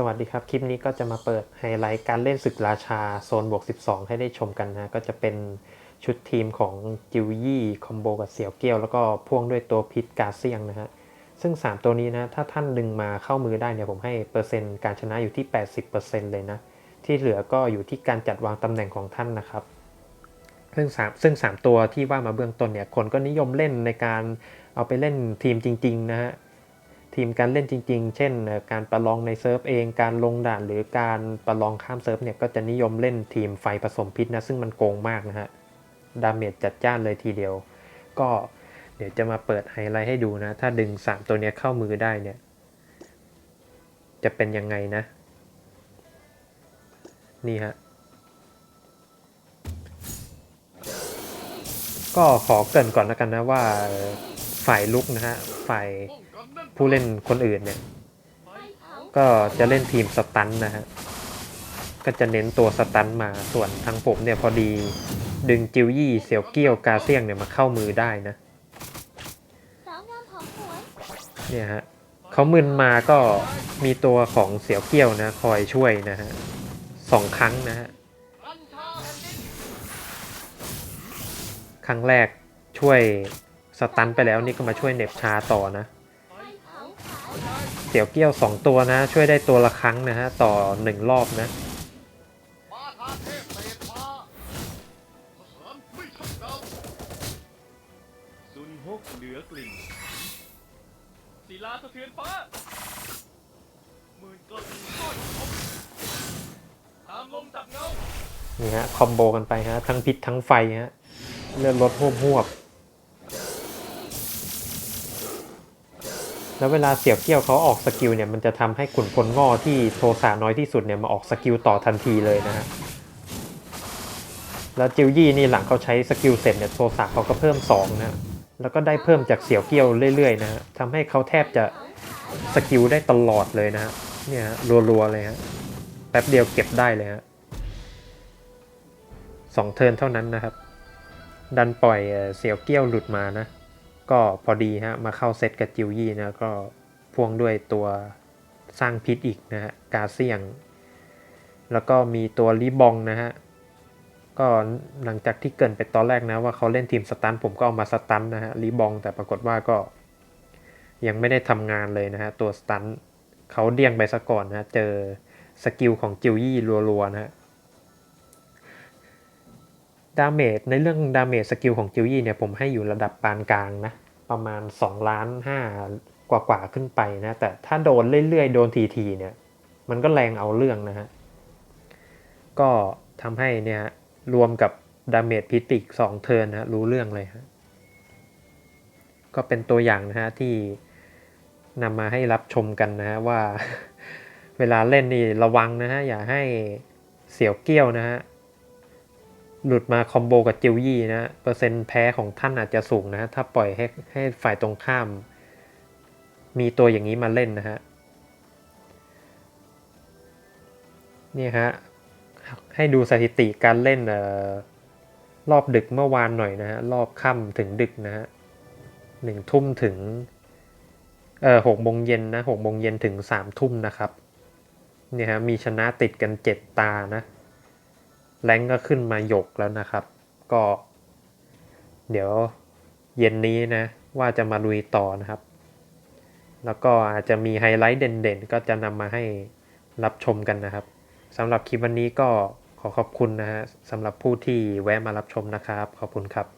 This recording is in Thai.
สวัสดีครับ คลิปนี้ก็จะมาเปิดไฮไลท์การเล่นศึกราชาโซนบวก 12 ให้ได้ชมกันนะ ก็จะเป็นชุดทีมของจิวยี่คอมโบกับเสี่ยวเกี้ยว แล้วก็พ่วงด้วยตัวพิษกาเซียงนะฮะ ซึ่ง 3 ตัวนี้นะ ถ้าท่านดึงมาเข้ามือได้เนี่ยผมให้เปอร์เซ็นต์การชนะอยู่ที่ 80%เลยนะ ที่เหลือก็อยู่ที่การจัดวางตำแหน่งของท่านนะครับ ซึ่งสามซึ่ง 3 ตัวที่ว่ามาเบื้องต้นเนี่ยคนก็นิยมเล่นในการเอาไปเล่นทีมจริง ๆ นะฮะ ทีมการเล่นจริง ๆ เช่น การประลองในเซิร์ฟเอง การลงด่านหรือการประลองข้ามเซิร์ฟเนี่ยก็จะนิยมเล่นทีมไฟผสมพิษนะซึ่งมันโกงมากนะฮะ ดาเมจจัดจ้านเลยทีเดียว ก็เดี๋ยวจะมาเปิดไฮไลท์ให้ดูนะ ถ้าดึง 3 ตัวเนี้ยเข้ามือได้เนี่ย จะเป็นยังไงนะ นี่ฮะ ก็ขอเกรินก่อนแล้วกันนะว่าฝ่ายลุกนะฮะ ฝ่าย ผู้เล่นคนอื่นเนี่ย ก็จะเล่นทีมสตันนะฮะ ก็จะเน้นตัวสตันมา ส่วนทางผมเนี่ยพอดีดึงจิวยี่เสี่ยวเกี้ยวกาเซียงเนี่ยมาเข้ามือได้นะ เนี่ยฮะเขามึนมาก็มีตัวของเสี่ยวเกี้ยวนะ คอยช่วยนะฮะสองครั้งนะฮะ ครั้งแรกช่วยสตันไปแล้วนี่ก็มาช่วยเน็บชาต่อนะ เสี่ยวเกี้ยวสองตัวนะ ช่วยได้ตัวละครั้งนะฮะ ต่อหนึ่งรอบนะมาทาเทพเศษฟ้าทหารไม่ชักดาบซุนฮกเหนือกลิ่นศิลาสะเทือนฟ้าหมื่นกลิ่นก้อนพบตามลมจับเงานี่ฮะ คอมโบกันไปฮะ ทั้งพิษทั้งไฟฮะ เลือดลดหวบหวบ แล้วเวลาเสี่ยวเกี้ยวเขาออกสกิลเนี่ยมันจะทำให้ขุนพลง่อที่โทสาน้อยที่สุดเนี่ยมาออกสกิลต่อทันทีเลยนะฮะแล้วจิวยี่นี่หลังเขาใช้สกิลเสร็จเนี่ยโทสาเขาก็เพิ่มสองนะแล้วก็ได้เพิ่มจากเสี่ยวเกี้ยวเรื่อยๆนะฮะทำให้เขาแทบจะสกิลได้ตลอดเลยนะฮะเนี่ยรัวๆเลยฮะแป๊บเดียวเก็บได้เลยฮะสองเทิร์นเท่านั้นนะครับ ดันปล่อยเอ่อเสี่ยวเกี้ยวหลุดมานะ ก็พอดีฮะมาเข้าเซตกับจิวยี่นะก็พ่วงด้วยตัวสร้างพิษอีกนะฮะกาเซียง แล้วก็มีตัวลีบองนะฮะก็หลังจากที่เกินไปตอนแรกนะว่าเขาเล่นทีมสตันผมก็เอามาสตันนะฮะลีบองแต่ปรากฏว่าก็ยังไม่ได้ทำงานเลยนะฮะตัวสตันเขาเดี่ยงไปซะก่อนนะะเจอสกิลของจิวยี่รัวๆนะฮะ ดาเมจในเรื่องดาเมจสกิลของจิวยี่เนี่ยผมให้อยู่ระดับปานกลางนะ ประมาณ2ล้าน5กว่ากว่าขึ้นไปนะ แต่ถ้าโดนเรื่อยๆ โดนทีๆเนี่ย มันก็แรงเอาเรื่องนะฮะ ก็ทำให้เนี่ยรวมกับดาเมจพิติก2เทิร์นนะฮะรู้เรื่องเลยฮะก็เป็นตัวอย่างนะฮะที่นำมาให้รับชมกันนะฮะว่า เวลาเล่นนี่ระวังนะฮะอย่าให้เสียวเกี้ยวนะฮะ หลุดมาคอมโบกับจิวยี่นะ เปอร์เซ็นต์แพ้ของท่านอาจจะสูงนะ ถ้าปล่อยให้ให้ฝ่ายตรงข้าม มีตัวอย่างนี้มาเล่นนะฮะ นี่ฮะ ให้ดูสถิติการเล่นออรอบดึกเมื่อวานหน่อยนะฮะ รอบค่ำถึงดึกนะฮะหนึ่งทุ่มถึงเอ่อหกโมงเย็นนะหกโมงเย็นถึงสามทุ่มนะครับ เนี่ยฮะ มีชนะติดกันเจ็ดตานะ แรงก็ขึ้นมาหยกแล้วนะครับ ก็ เดี๋ยวเย็นนี้นะ ว่าจะมาลุยต่อนะครับ แล้วก็อาจจะมีไฮไลท์เด่นๆ ก็จะนำมาให้รับชมกันนะครับสำหรับคลิปวันนี้ก็ขอขอบคุณนะฮะสำหรับผู้ที่แวะมารับชมนะครับ ขอบคุณครับ